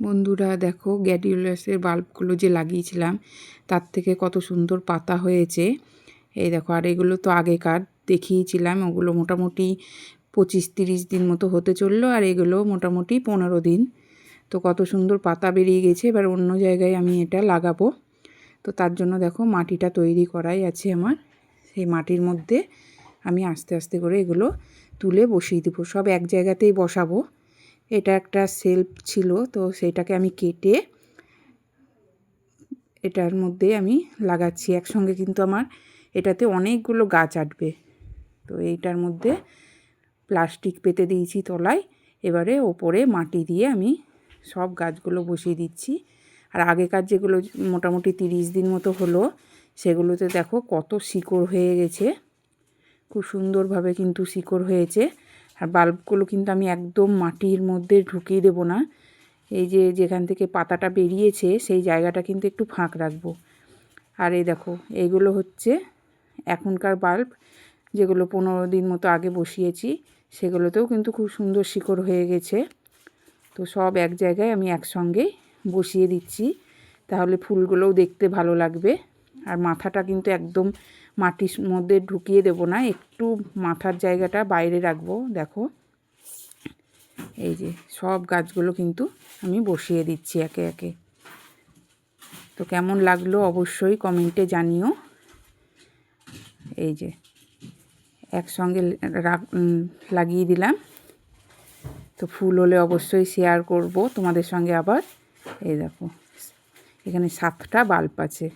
বন্ধুরা, দেখো গ্যাডিওলাসের বাল্বগুলো যে লাগিয়েছিলাম, তার থেকে কত সুন্দর পাতা হয়েছে। এই দেখো, আর এগুলো তো আগেকার, দেখিয়েছিলাম, ওগুলো মোটামুটি পঁচিশ তিরিশ দিন মতো হতে চলল, আর এগুলো মোটামুটি পনেরো দিন। তো কত সুন্দর পাতা বেরিয়ে গেছে, এবার অন্য জায়গায় আমি এটা লাগাবো। তো তার জন্য দেখো, মাটিটা তৈরি করাই আছে আমার। সেই মাটির মধ্যে আমি আস্তে আস্তে করে এগুলো তুলে বসিয়ে দেবো, সব এক জায়গাতেই বসাবো। এটা একটা সেলফ ছিল, তো সেটাকে আমি কেটে এটার মধ্যে আমি লাগাচ্ছি। একসঙ্গে কিন্তু আমার এটাতে অনেকগুলো গাছ আটবে। তো এইটার মধ্যে প্লাস্টিক পেতে দিয়েছি তলায়। এবারে ওপরে মাটি দিয়ে আমি সব গাছগুলো বসিয়ে দিচ্ছি। আর আগেকার যেগুলো মোটামুটি তিরিশ দিন মতো হলো, সেগুলোতে দেখো কত শিকড় হয়ে গেছে। খুব সুন্দরভাবে কিন্তু শিকড় হয়েছে। আর বাল্বগুলো কিন্তু আমি একদম মাটির মধ্যে ঢুকিয়ে দেবো না। এই যে যেখান থেকে পাতাটা বেরিয়েছে, সেই জায়গাটা কিন্তু একটু ফাঁক রাখব। আর এই দেখো এইগুলো হচ্ছে এখনকার বাল্ব, যেগুলো পনেরো দিন মতো আগে বসিয়েছি, সেগুলোতেও কিন্তু খুব সুন্দর শিকড় হয়ে গেছে। তো সব এক জায়গায় আমি একসঙ্গে বসিয়ে দিচ্ছি, তাহলে ফুলগুলোও দেখতে ভালো লাগবে। আর মাথাটা কিন্তু একদম মাটির মধ্যে ঢুকিয়ে দেবো না, একটু মাথার জায়গাটা বাইরে রাখব, দেখো। এই যে সব গাছগুলো কিন্তু আমি বসিয়ে দিচ্ছি একে একে। তো কেমন লাগল অবশ্যই কমেন্টে জানিও। এই যে একসঙ্গে লাগিয়ে দিলাম। তো ফুল হলে অবশ্যই শেয়ার করব তোমাদের সঙ্গে আবার। এই দেখো, এখানে সাতটা বাল্ব আছে।